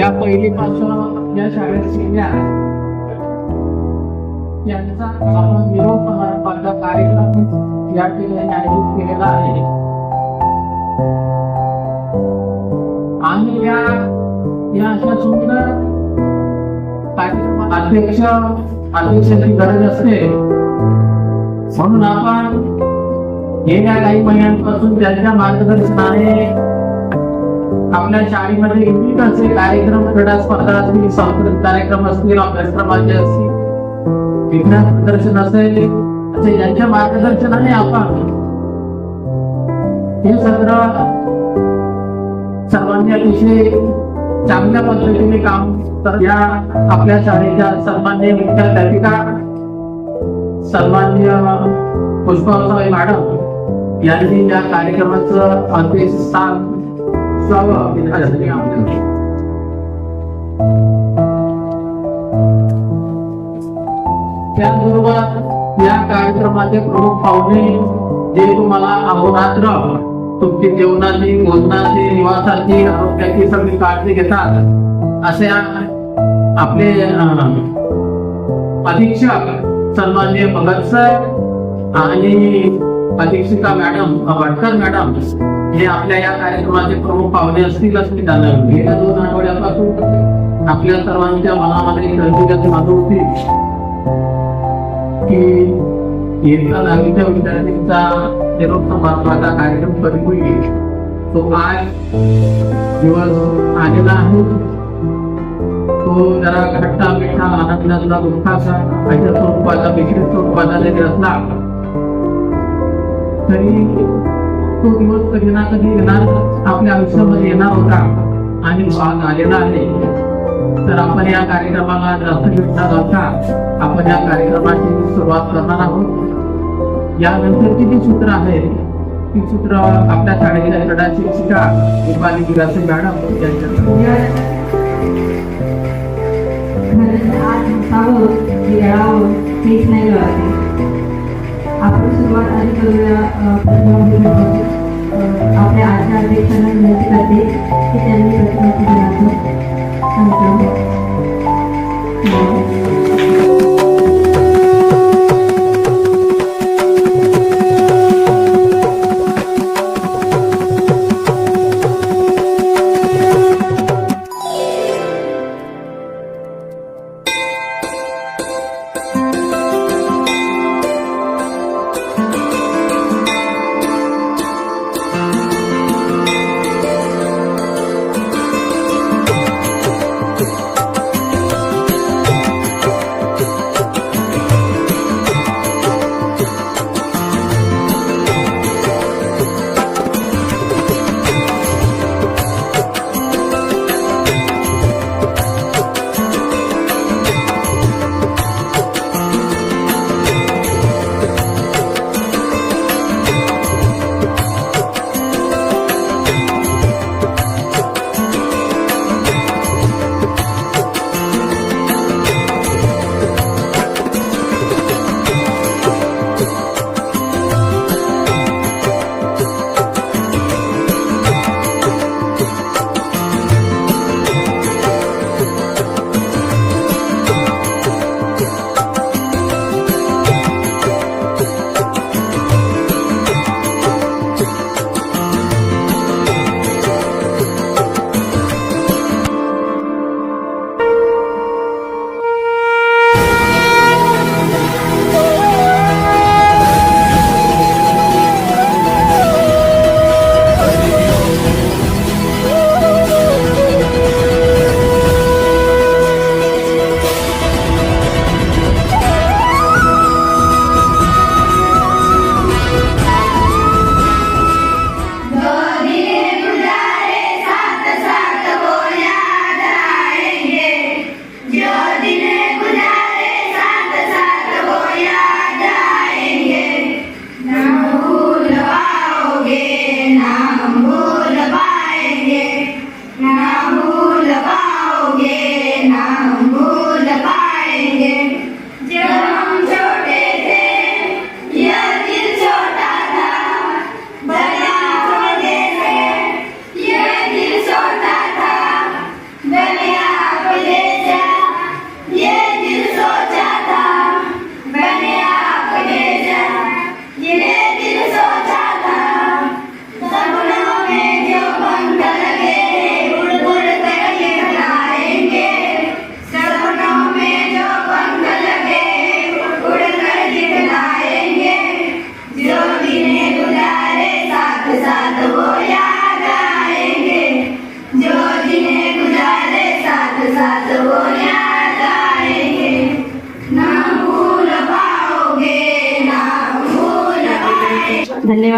ज्या पहिलीपासून या शाळेत शिकल्या यांचा आपण निरोप समारंभाचा कार्यक्रम या ठिकाणी आयोजित केलेला आहे. आणि या या अशा सुंदर अध्यक्ष अध्यक्षाची गरज असते. म्हणून आपण गेल्या काही महिन्यांपासून त्यांच्या मार्गदर्शनाने आपल्या शाळेमध्ये विविध असे कार्यक्रम क्रीडा स्पर्धा असतील सांस्कृतिक कार्यक्रम असतील अभ्यासक्रमाचे असतील. विज्ञान प्रदर्शन असेल असे यांच्या मार्गदर्शनाने आपण हे सत्र सर्वांनी अतिशय चांगल्या पद्धतीने काम तर या आपल्या शाळेच्या सन्मान्य मुख्याध्यापिका सन्मान्य पुष्पावसाई मॅडम यांनी या कार्यक्रमाचं अध्यक्ष स्थान स्वागत यासाठी त्याचबरोबर या कार्यक्रमाचे प्रमुख पाहुणे जे तुम्हाला अहोरात्र तुमची जेवणाची भोजनाची निवासाची आरोग्याची सगळी काळजी घेतात असे आपले अं, अधीक्षक सन्मान्य भगत सर आणि अधीक्षिका मॅडम भटकर मॅडम हे आपल्या या कार्यक्रमाचे प्रमुख पाहुणे असतील असं मी त्यांना गेल्या दोन आठवड्यापासून आपल्या सर्वांच्या मनामध्ये रंजिताची मागणी होती की इयत्ता दहावीच्या विद्यार्थ्यांचा निरोप समारंभाचा कार्यक्रम कधी होईल. तो आज दिवस आलेला आहे. तो जरा खट्टा मिठा आनंदातला दुःखाचा अशा स्वरूपाचा मिश्रित स्वरूपाचा जरी असला तरी तो दिवस कधी ना कधी? येणार आपल्या आयुष्यामध्ये येणार होता. आणि भाग आलेला आहे. तर आपण या कार्यक्रमाला जास्त वेळ न घालता आपण या कार्यक्रमाची सुरुवात करणार आहोत. यानंतरची जी सूत्र आहेत ती सूत्र आपल्या शाळेच्या क्रीडा शिक्षिका दीपाली गिरासे मॅडम यांच्या आपण सुरुवात आधी करूया आपल्या आजच्या अध्यक्षांना विनंती करते की त्यांनी प्रतिभागी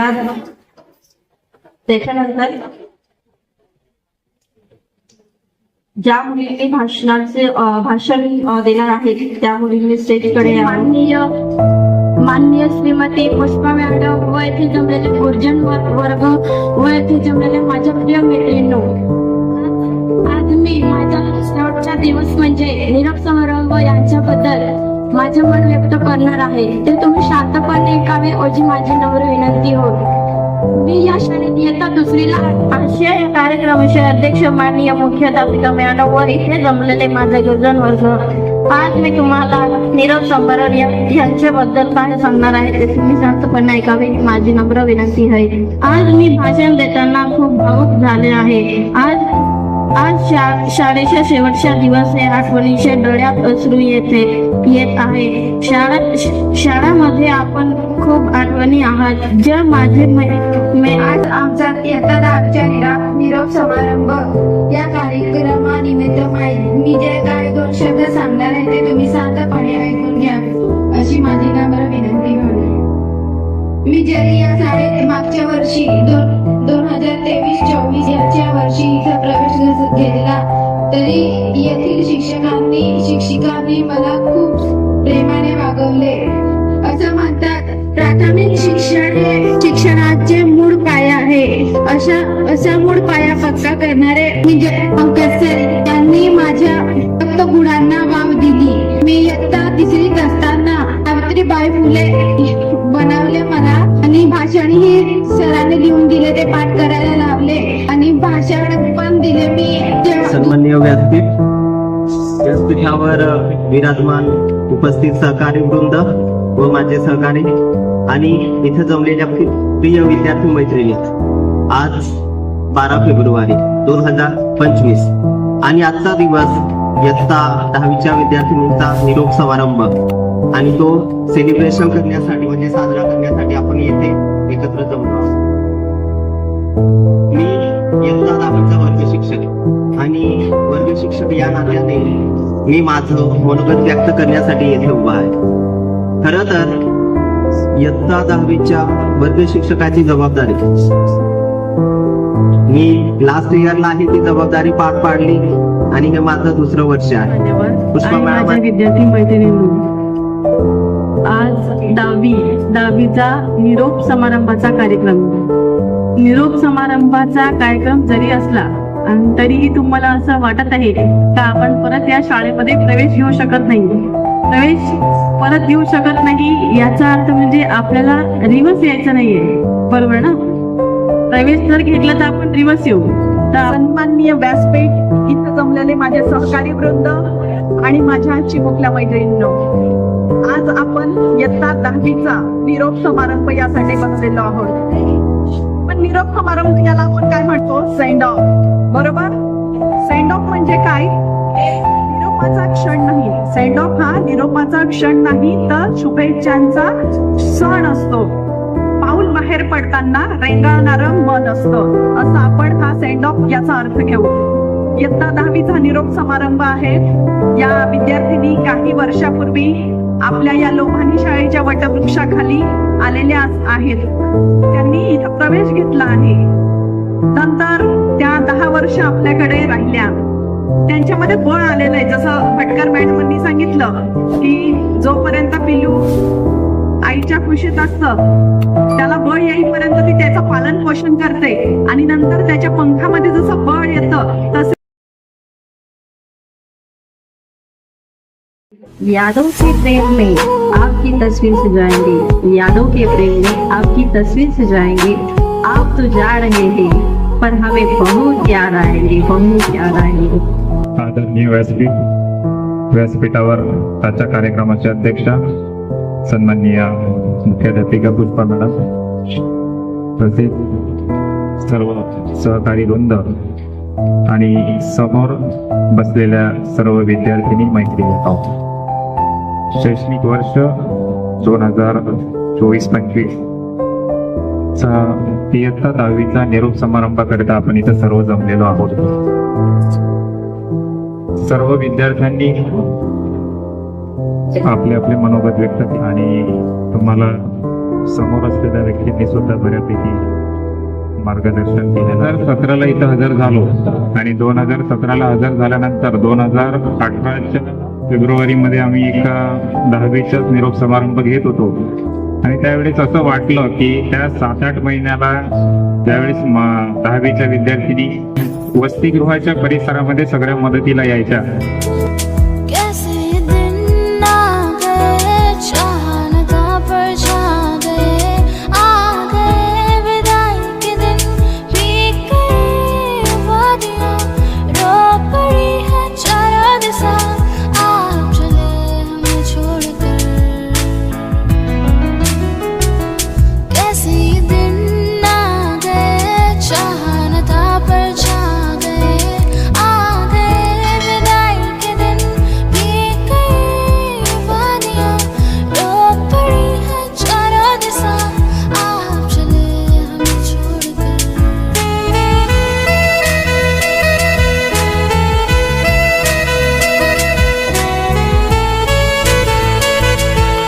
धन्यवाद. त्याच्यानंतर ज्या मुलींनी भाषणाचे भाषण देणार आहेत त्या मुलींनी स्टेजकडे माननीय माननीय श्रीमती पुष्पा मॅडम व येथे जमलेले गुरुजन वर्ग व येथे जमलेले माझ्या प्रिय मैत्रिणींनो आज मी माझा शेवटचा दिवस म्हणजे निरोप समारंभ यांच्याबद्दल माझे मन व्यक्त करणार आहे. ते तुम्ही शांतपणे ऐकावे अशी माझी नम्र विनंती होय मी या शाळेत इयत्ता दुसरीला आशिया या कार्यक्रमाचे अध्यक्ष माननीय मुख्याध्यापिका मॅडम व इथे जमलेले माझे गुरुजन वर्ग आज मी तुम्हाला नीरज संभारण यांच्याबद्दल काय सांगणार आहे ते तुम्ही शांतपणे ऐकावे ही माझी नम्र विनंती आहे. आज मी भाषण देताना खूप भावुक झाले आहे. आज आज शा- शाळेच्या शेवटच्या दिवस हे आठवणीच्या डोळ्यात असू येते येत आहे. शाळा शाळामध्ये आपण खूप आठवणी आहात. ज्या माझे मे मै- आज आमचा इयत्ता दहावीच्या निराप निरोप समारंभ. या कार्यक्रमानिमित्त मी जे काय दोन शब्द सांगणार आहे ते तुम्ही शांतपणे ऐकून घ्या. अशी माझी नम्र विनंती होती मी जरी या शाळेत मागच्या वर्षी दोन घेतला तरी येथील शिक्षकांनी शिक्षिकांनी मला खूप प्रेमाने वागवले. असं म्हणतात प्राथमिक शिक्षण हे शिक्षणाचे मूळ पाया आहे. अशा असा मूळ पाया पक्का करणारे म्हणजे पंकज सर त्यांनी माझ्या फक्त गुणांना जेव्हा- सन्माननीय व्यासपीठ व्यासपीठावर विराजमान उपस्थित सहकारी वृंद व माझे सहकारी आणि इथे जमलेल्या प्रिय विद्यार्थी मैत्रिणी. आज बारा फेब्रुवारी दोन हजार पंचवीस आणि आजचा दिवस इयत्ता दहावीच्या विद्यार्थिनींचा निरोप समारंभ. आणि तो सेलिब्रेशन करण्यासाठी म्हणजे साजरा करण्यासाठी आपण येथे एकत्र जमलो मी इयत्ता शिक्षक. आणि वर्ग शिक्षक या नात्याने मी माझं मनोगत व्यक्त करण्यासाठी येथे उभा आहे. खर तर इयत्ता दहावीच्या वर्ग शिक्षकाची जबाबदारी. मी लास्ट इयरला आहे ती जबाबदारी पार पाडली आणि हे माझं दुसरं वर्ष आहे. पुष्पा विद्यार्थी मैत्रिणींनो आज दहावी दहावीचा निरोप समारंभाचा कार्यक्रम. निरोप समारंभाचा कार्यक्रम जरी असला आणि तरीही तुम्हाला असं वाटत आहे का आपण परत या शाळेमध्ये प्रवेश घेऊ शकत नाही? प्रवेश परत घेऊ शकत नाही याचा अर्थ म्हणजे आपल्याला रिवर्स यायचं नाहीये. बरोबर ना? प्रवेश जर घेतला तर आपण रिवर्स येऊ. तर सन्माननीय व्यासपीठ इथं जमलेले माझे सहकारी वृंद आणि माझ्या चिमुकल्या मैत्रिणींनो आज आपण इयत्ता दहावीचा निरोप समारंभ यासाठी बसलेलो आहोत. पण निरोप समारंभ याला आपण काय म्हणतो? सेंड ऑफ बरोबर? सेंड ऑफ म्हणजे काय? निरोपाचा क्षण नाही. सेंड ऑफ हा निरोपाचा क्षण नाही तर शुभेच्छांचा सण असतो. पाऊल बाहेर पडताना रेंगाळणार मन असतं. असं आपण हा सेंड ऑफ याचा अर्थ घेऊ. इयत्ता दहावीचा निरोप समारंभ आहे. या विद्यार्थिनी काही वर्षापूर्वी आपल्या या लोभानी शाळेच्या वटवृक्षाखाली आलेल्या आहेत. त्यांनी इथं प्रवेश घेतला आहे. नंतर त्या दहा वर्ष आपल्याकडे राहिल्या. त्यांच्यामध्ये बळ आलेलं आहे जसं भटकर मॅडमांनी सांगितलं की जोपर्यंत पिलू आईच्या खुशीत असतं त्याला बळ येईपर्यंत ती त्याचं पालन पोषण करते. आणि नंतर त्याच्या पंखामध्ये जसं बळ येतं तसं यादव के प्रेम में आपकी तस्वीर सजाएंगे। यादव के प्रेम में आपकी तस्वीर सजाएंगे। आप तो जा रहे हैं। पर हमें बहुत याद आएंगे बहुत याद आएंगे आदरणीय व्यासपीठ व्यासपीठावर आजच्या कार्यक्रमाचे अध्यक्ष सन्माननीय मुख्याध्यापिका पुष्पा मॅडम तसेच सर्व सहकारी वृंद आणि समोर बसलेल्या सर्व विद्यार्थिनी मैत्री आहोत शैक्षणिक वर्ष दोन हजार चोवीस पंचवीस चा इयत्ता दहावीचा निरोप समारंभाकरिता आपण इथं सर्व जमलेलो आहोत. सर्व विद्यार्थ्यांनी आपले आपले मनोगत व्यक्त आणि तुम्हाला समोर असलेल्या व्यक्तींनी सुद्धा बऱ्यापैकी मार्गदर्शन केले हजार सतराला इथं हजर झालो आणि दोन हजार सतराला हजर झाल्यानंतर दोन हजार अठराच्या फेब्रुवारीमध्ये आम्ही एका दहावीचाच निरोप समारंभ घेत होतो. आणि त्यावेळेस असं वाटलं की त्या सात आठ महिन्याला त्यावेळेस दहावीच्या विद्यार्थिनी वसतिगृहाच्या परिसरामध्ये सगळ्या मदतीला यायच्या.